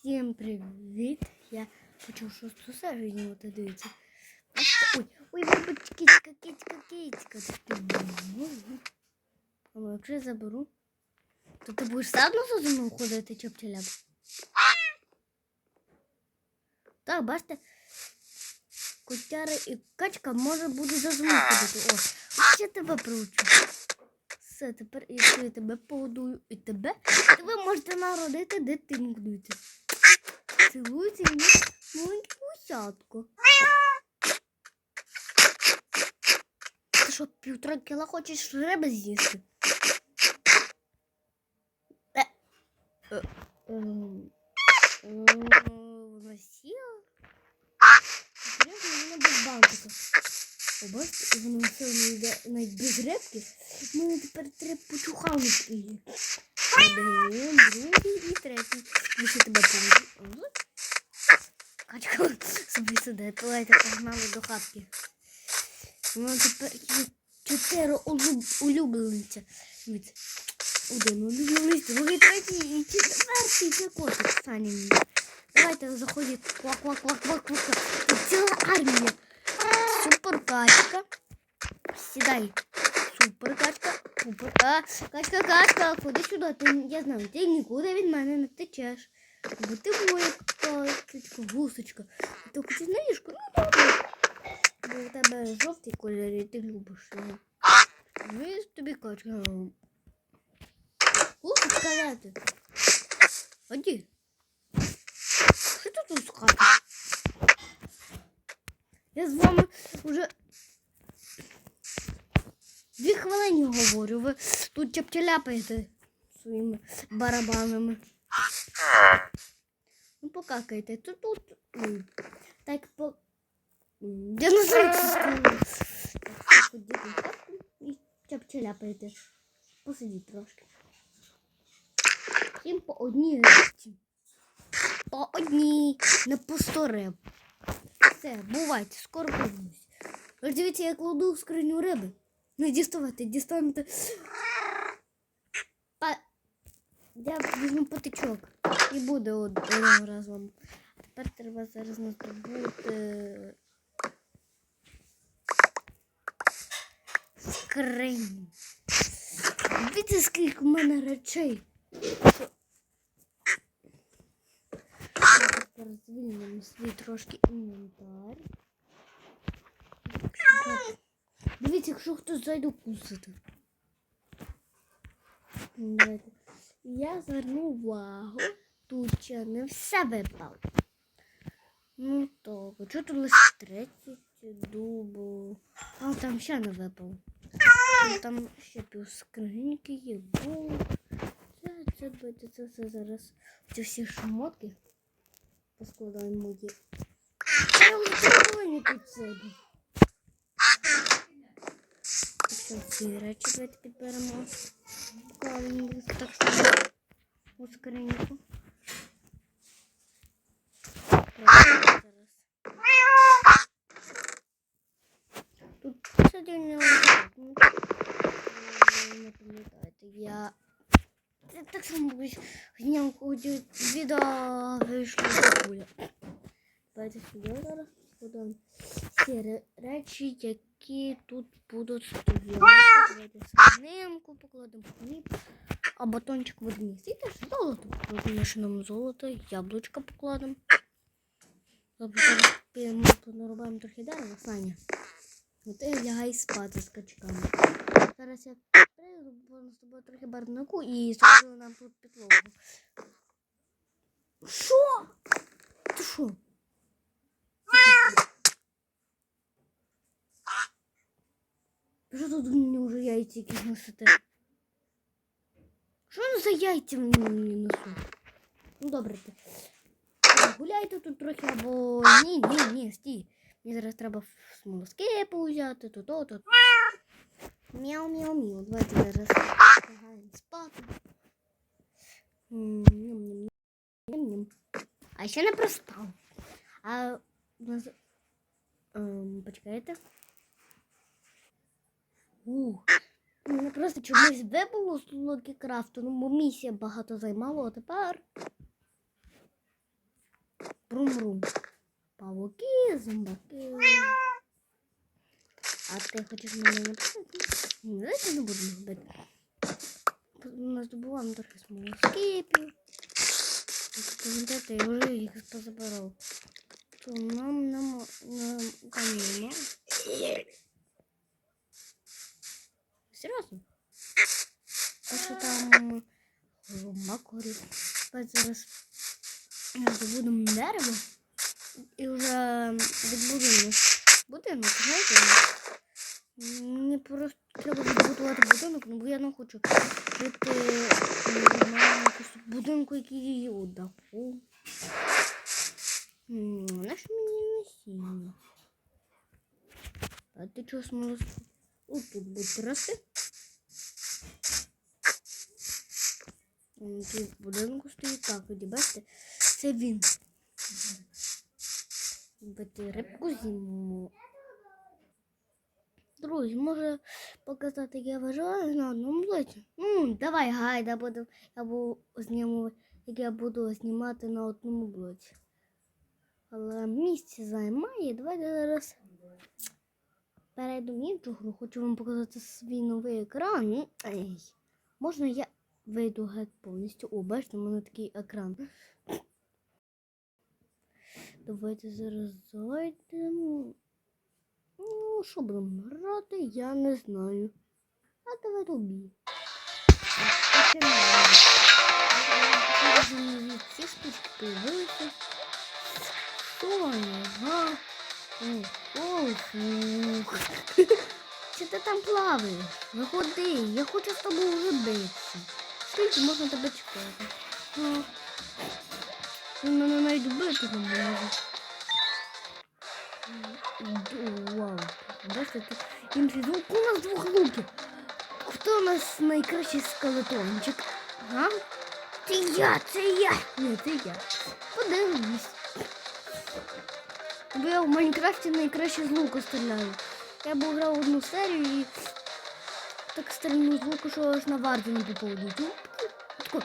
Всім привіт! Я почув шосту серію знімати, дивіться. Ой, ой, вибач, кицька, кицька, кицька. Але якщо я заберу, то ти будеш все одно за мною ходити, чоптіляп. Так, бачите, котяра і качка може буде за мною ходити. О, я тебе приучу. Все, тепер, якщо я тебе погодую і тебе, то ви можете народити дитинку. Цілується мені маленьке гусятко. Ти що, півтора кіла хочеш риби з'їсти? Е, е, ем, Вона сіла? Вона без бантика. Побачите, і воно все не йде навіть без рибки. У тепер три почухалочки є. Один, другий і третій. Ви ще тебе поведу. Качка собі сидить. Давайте погнали до хатки. У мене тепер є чотири улюбленця. Один улюбленець, другий, третій і четвертий. Це котик Саня мій. Давайте заходіть. Квак, квак, квак, квак, квак. Тут ціла армія. Супер качка. Сідай. Супер качка. Супер. А, качка, качка, ходи сюди. Ти, я знаю, ти нікуди від мене не втечеш. Бо ти моя качечка, гусочка. Ти хочеш на? Ну добре. Бо у тебе жовтий кольор, і ти любиш його. Ви тобі качка. Гусочка, де ти? Ході. Що ти тут скачеш? Я з вами вже дві хвилини говорю. Ви тут чаптяляпаєте своїми барабанами. Ну, покакайте. Тут тут. Так по. Я не знаю, і чаптяляпаєте. Посидіть трошки. Всім по одній рибці. По одній, не по сто. Все, бувайте, скоро повернусь. Дивіться, я кладу в скриню риби. Не діставайте, дістанете. Па... Я візьму потичок. І буде один раз вам. А тепер треба зараз наздобути скриню. Дивіться, скільки в мене речей. Тепер звільнимо свій трошки інвентар. Дивіться, якщо хтось зайде кусити. Давайте. Я зверну увагу. Тут ще не все випало. Ну так, чого тут лише 30 дубу? А там ще не випало. Ну, там ще пів скриньки є. Бо це, це, це, це, це зараз. Ці всі шмотки поскладаємо тут себе. Так що ці речі давайте підберемо. Покладемо їх так само у скриньку. Зараз. Тут сьогодні не не пам'ятаєте, я я так само днем ходю відео вийшло до куля. Давайте сюди зараз складаємо всі ре- речі, які тут будуть стояти. Свининку покладемо хліб, а батончик водмісти. І золото. Розмішаємо золото, яблучко покладемо. Зараз трохи дерева, Саня. Ну ти лягай спати з качками. Зараз я прийду, бо з тобою трохи барнаку і зроблю нам тут підлогу. Що? Ти що? Що тут мені вже яйця якісь носите? Що ви за яйця мені несуть? Ну добре ти. Гуляйте тут трохи або ні, ні, ні, стій. Мені зараз треба смолоски поузяти, то то, то. Мяу, мяу, мяу. Давайте зараз лягаємо спати. М, ням, ням, ням, ням. А ще не проспав. А у нас... Ем, почекайте. Ух. Мене просто чомусь вибуло з локі крафту, ну бо місія багато займала, а тепер брум-брум. Павуки, зомбаки. А ти хочеш мене написати? Ні, давайте не будемо робити. Ми здобуваємо трохи смолоскипів. Пам'ятаєте, я вже їх позабирав. То нам нема, нам там нема. Серйозно? А що там макорі. Зараз здобудемо дерево і вже відбудемо будинок, знаєте? Мені просто треба відбудувати будинок, ну, бо я не хочу жити на будинку, який її. М, Наш мені насіння. А ти чого смолос? О, тут буде рости. Тут в будинку стоїть так, бачите, це він. Бити рибку зиму. Друзі, може показати, як я виживаю на одному блоці? Ну, давай, гайда, буду, я буду зніму, як я буду знімати на одному блоці. Але місце займає. Давайте зараз перейду в іншу гру. Хочу вам показати свій новий екран. Ей. Можна я вийду геть повністю? О, бачите, у мене такий екран. Давайте зараз зайдемо. Ну, що будемо грати, я не знаю. А. Вже нові ці штучки появилися. Соня. Чи ти там плаваєш? Виходи, я хочу з тобою вже битися. Скільки можна тебе чекати? Він мене навіть бити не може. Вау. Бачите, тут інший звук. У нас двох луків. Хто у нас найкращий скелетончик? Га? Це я, це я. Ні, це я. Подивимось. Бо я в Майнкрафті найкраще з луку стріляю. Я б грав одну серію і так стрільну з луку, що аж на варді не попаду. Тако.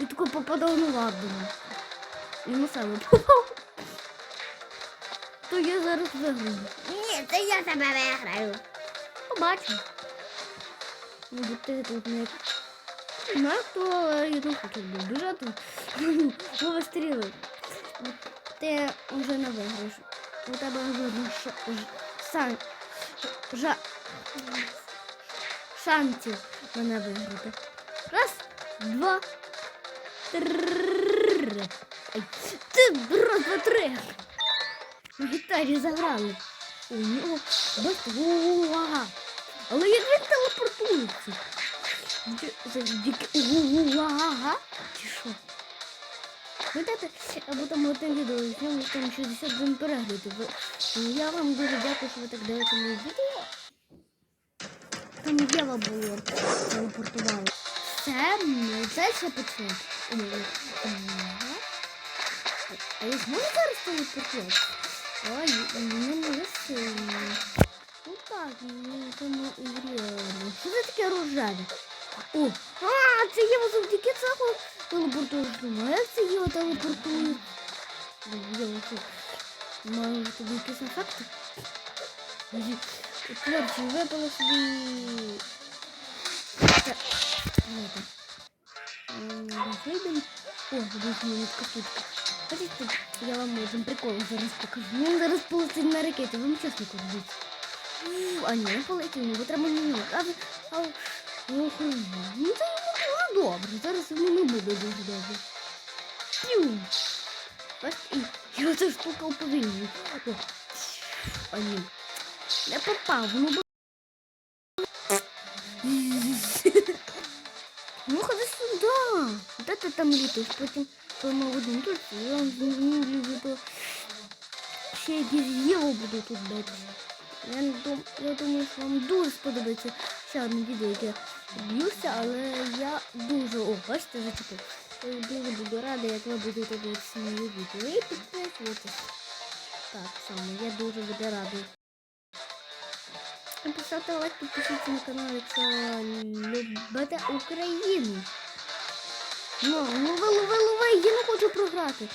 І тако попадав на варду. І на себе попав. То я зараз виграю. Ні, це я себе виграю. Побачимо. Ну, бо ти тут не... Ну, хто я не хочу біжати. Ну, ви стріли. Ти вже не виграєш. У тебе жодних ж- сан... жа... шансів мене виграти. Раз, два, три. Раз, два, три. На гітарі заграли. У нього бачите. Але як він телепортується? Гуга. Чи що? Видите, або там одне відео, з ньому там 61 переглядів. Ну, Я вам дуже дякую, що ви так дивитеся моє відео. Там Єва було телепортувала. Це, це ще пече. А я зможу зараз телепортувати? Ой, не може сильно. Ну так, ну тому і реально. Що це таке рожеве? О, а, це Єва завдяки цього телепортує. А як це Єва телепортує? Ну, Єва, що? Має тобі якісь ефекти? Творчі, випало собі... Це... М, Вийдемо. О, десь минутка штучка. Хотите, я вам один прикол зараз покажу. Ну, зараз полетить на ракети, вам чесно кажу. А ні, не полетів, бо треба міняти. А, а, ну, хм, ну, це йому дуже добре. Зараз йому не буде дуже добре. П'ю. Ось і я ця штука уповільнює. А ні. Не попав, ну бо... Ну, ходи сюди. Де ти там літаєш? Потім один тут, я люблю. Ще якісь Єву буду тут бити. Я, дум... я думаю, що вам дуже сподобається ще одне відео, б'юся, але я дуже... О, бачите, зачепив. Я дуже буду рада, як ви будете дивитися мої відео. І підписуйтесь. Так само, я дуже буду радий. Поставте лайк, підпишіться на канал, якщо любите Україну. Ну, лови, лови, лови, я не хочу програти.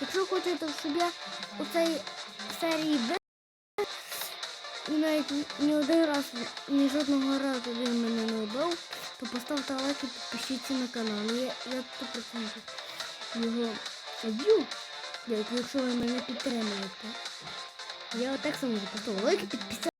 Якщо хочете, щоб я у цій серії Б навіть ні один раз, ні жодного разу він мене не вбив, то поставте лайк і підпишіться на канал. Я, я 100% його як- якщо ви мене підтримуєте. Я так само поставив лайк і підписав.